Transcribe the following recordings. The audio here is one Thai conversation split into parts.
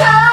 Go!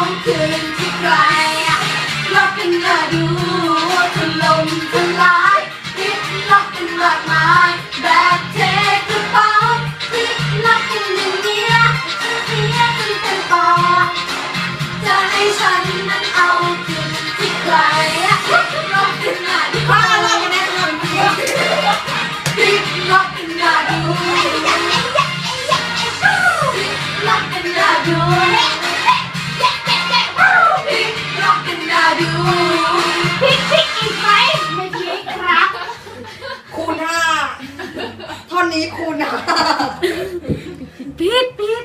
Não คุณอะ พีทพีท